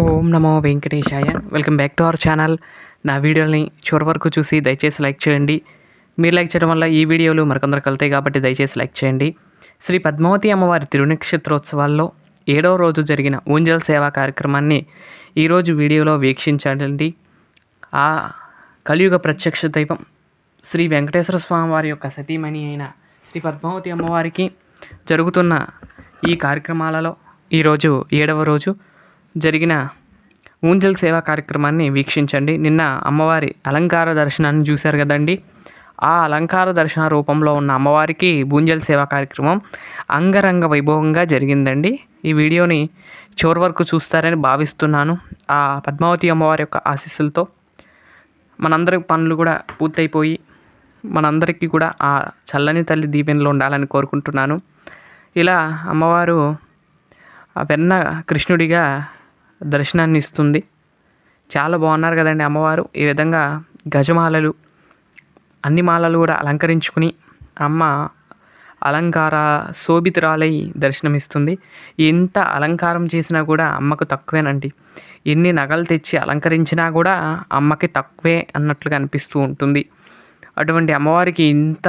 ఓం నమో వెంకటేశాయ. Welcome back to our channel నా వీడియోని చివరి వరకు చూసి దయచేసి లైక్ చేయండి. మీరు లైక్ చేయడం వల్ల ఈ వీడియోలు మరికొందరు కలుతాయి కాబట్టి దయచేసి లైక్ చేయండి. శ్రీ పద్మావతి అమ్మవారి తిరునక్షత్రోత్సవాల్లో ఏడవ రోజు జరిగిన ఊంజల్ సేవా కార్యక్రమాన్ని ఈరోజు వీడియోలో వీక్షించండి. ఆ కలియుగ ప్రత్యక్ష దైవం శ్రీ వెంకటేశ్వర స్వామి వారి యొక్క సతీమణి అయిన శ్రీ పద్మావతి అమ్మవారికి జరుగుతున్న ఈ కార్యక్రమాలలో ఈరోజు ఏడవ రోజు జరిగిన ఊంజల్ సేవా కార్యక్రమాన్ని వీక్షించండి. నిన్న అమ్మవారి అలంకార దర్శనాన్ని చూశారు కదండి. ఆ అలంకార దర్శన రూపంలో ఉన్న అమ్మవారికి బూంజల్ సేవా కార్యక్రమం అంగరంగ వైభవంగా జరిగిందండి. ఈ వీడియోని చివరి వరకు చూస్తారని భావిస్తున్నాను. ఆ పద్మావతి అమ్మవారి యొక్క ఆశీస్సులతో మనందరి పనులు కూడా పూర్తయిపోయి మనందరికీ కూడా ఆ చల్లని తల్లి దీవెనలో ఉండాలని కోరుకుంటున్నాను. ఇలా అమ్మవారు ఆ వెన్న కృష్ణుడిగా దర్శనాన్ని ఇస్తుంది చాలా బాగున్నారు కదండి అమ్మవారు. ఈ విధంగా గజమాలలు అన్ని మాలలు కూడా అలంకరించుకుని అమ్మ అలంకార శోభితురాలై దర్శనమిస్తుంది. ఎంత అలంకారం చేసినా కూడా అమ్మకు తక్కువేనండి. ఎన్ని నగలు తెచ్చి అలంకరించినా కూడా అమ్మకి తక్కువే అన్నట్లుగా అనిపిస్తూ ఉంటుంది. అటువంటి అమ్మవారికి ఇంత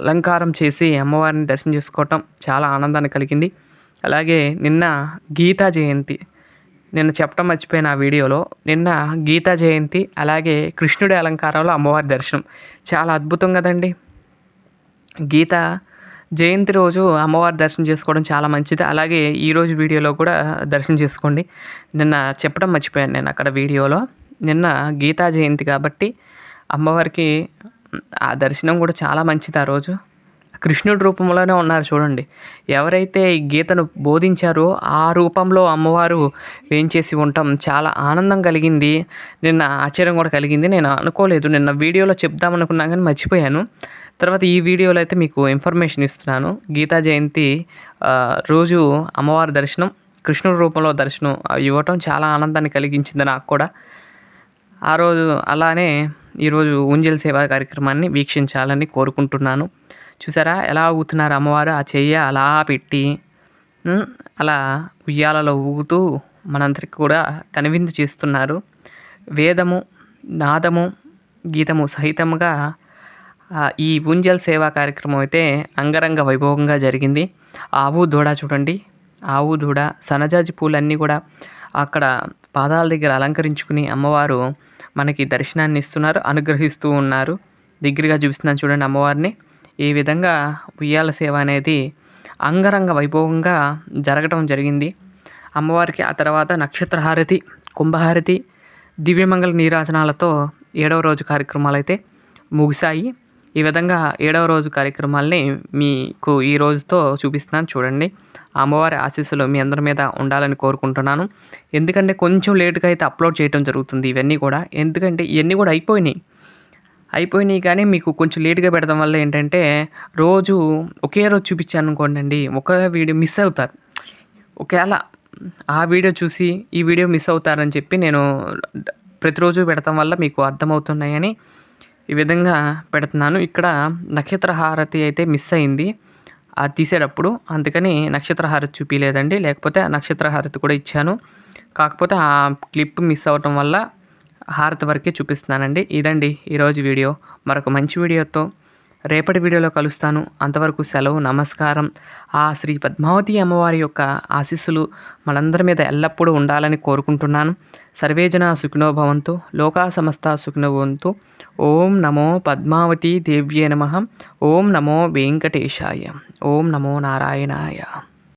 అలంకారం చేసి అమ్మవారిని దర్శనం చేసుకోవటం చాలా ఆనందాన్ని కలిగింది. అలాగే నిన్న గీతా జయంతి నిన్న చెప్పడం మర్చిపోయిన ఆ వీడియోలో నిన్న గీతా జయంతి అలాగే కృష్ణుడి అలంకారంలో అమ్మవారి దర్శనం. చాలా అద్భుతం కదండి. గీత జయంతి రోజు అమ్మవారి దర్శనం చేసుకోవడం చాలా మంచిది. అలాగే ఈరోజు వీడియోలో కూడా దర్శనం చేసుకోండి. నిన్న చెప్పడం మర్చిపోయాను నేను అక్కడ వీడియోలో. నిన్న గీతా జయంతి కాబట్టి అమ్మవారికి ఆ దర్శనం కూడా చాలా మంచిది ఆ రోజు. కృష్ణుడి రూపంలోనే ఉన్నారు చూడండి. ఎవరైతే ఈ గీతను బోధించారో ఆ రూపంలో అమ్మవారు వేయించేసి ఉండటం చాలా ఆనందం కలిగింది. నిన్న ఆశ్చర్యం కూడా కలిగింది. నేను అనుకోలేదు. నిన్న వీడియోలో చెప్దామనుకున్నా కానీ మర్చిపోయాను. తర్వాత ఈ వీడియోలో అయితే మీకు ఇన్ఫర్మేషన్ ఇస్తున్నాను. గీతా జయంతి రోజు అమ్మవారి దర్శనం కృష్ణుడి రూపంలో దర్శనం ఇవ్వటం చాలా ఆనందాన్ని కలిగించింది నాకు కూడా. ఆ రోజు అలానే ఈరోజు ఉంజల్ సేవా కార్యక్రమాన్ని వీక్షించాలని కోరుకుంటున్నాను. చూసారా? ఎలా ఊగుతున్నారు అమ్మవారు? ఆ చెయ్యి అలా పెట్టి అలా ఉయ్యాలలో ఊగుతూ మనందరికి కూడా కనువిందు చేస్తున్నారు. వేదము నాదము గీతము సహితముగా ఈ ఊంజల్ సేవా కార్యక్రమం అయితే అంగరంగ వైభవంగా జరిగింది. ఆవు దూడ చూడండి. ఆవు దూడ సనజాజి పూలన్నీ కూడా అక్కడ పాదాల దగ్గర అలంకరించుకుని అమ్మవారు మనకి దర్శనాన్ని ఇస్తున్నారు అనుగ్రహిస్తూ ఉన్నారు. దగ్గరగా చూపిస్తున్నాను చూడండి అమ్మవారిని. ఈ విధంగా ఉయ్యాల సేవ అనేది అంగరంగ వైభవంగా జరగటం జరిగింది. అమ్మవారికి ఆ తర్వాత నక్షత్రహారతి కుంభహారతి దివ్యమంగళ నీరాజనాలతో ఏడవ రోజు కార్యక్రమాలు అయితే ముగిశాయి. ఈ విధంగా ఏడవ రోజు కార్యక్రమాల్ని మీకు ఈ రోజుతో చూపిస్తున్నాను చూడండి. అమ్మవారి ఆశీస్సులు మీ అందరి మీద ఉండాలని కోరుకుంటున్నాను. ఎందుకంటే కొంచెం లేటుగా అయితే అప్లోడ్ చేయడం జరుగుతుంది ఇవన్నీ కూడా. ఎందుకంటే ఇవన్నీ కూడా అయిపోయినాయి. అయిపోయినాయి కానీ మీకు కొంచెం లేట్గా పెడతాం వల్ల ఏంటంటే రోజు ఒకే రోజు చూపించాను అనుకోండి ఒక వీడియో మిస్ అవుతారు. ఒకవేళ ఆ వీడియో చూసి ఈ వీడియో మిస్ అవుతారని చెప్పి నేను ప్రతిరోజు పెడతాం వల్ల మీకు అర్థమవుతున్నాయని ఈ విధంగా పెడుతున్నాను. ఇక్కడ నక్షత్ర హారతి అయితే మిస్ అయింది. అది తీసేటప్పుడు అందుకని నక్షత్ర హారతి చూపించలేదండి లేకపోతే నక్షత్ర హారతి కూడా ఇచ్చాను. కాకపోతే ఆ క్లిప్ మిస్ అవటం వల్ల హారతి వరకే చూపిస్తున్నానండి. ఇదండి ఈరోజు వీడియో. మరొక మంచి వీడియోతో రేపటి వీడియోలో కలుస్తాను. అంతవరకు సెలవు నమస్కారం. ఆ శ్రీ పద్మావతి అమ్మవారి యొక్క ఆశీస్సులు మనందరి మీద ఎల్లప్పుడూ ఉండాలని కోరుకుంటున్నాను. సర్వేజన సుఖినోభవంతు లోకా సమస్త సుఖినోభవంతు. ఓం నమో పద్మావతి దేవ్యే నమ. ఓం నమో వెంకటేశాయ. ఓం నమో నారాయణాయ.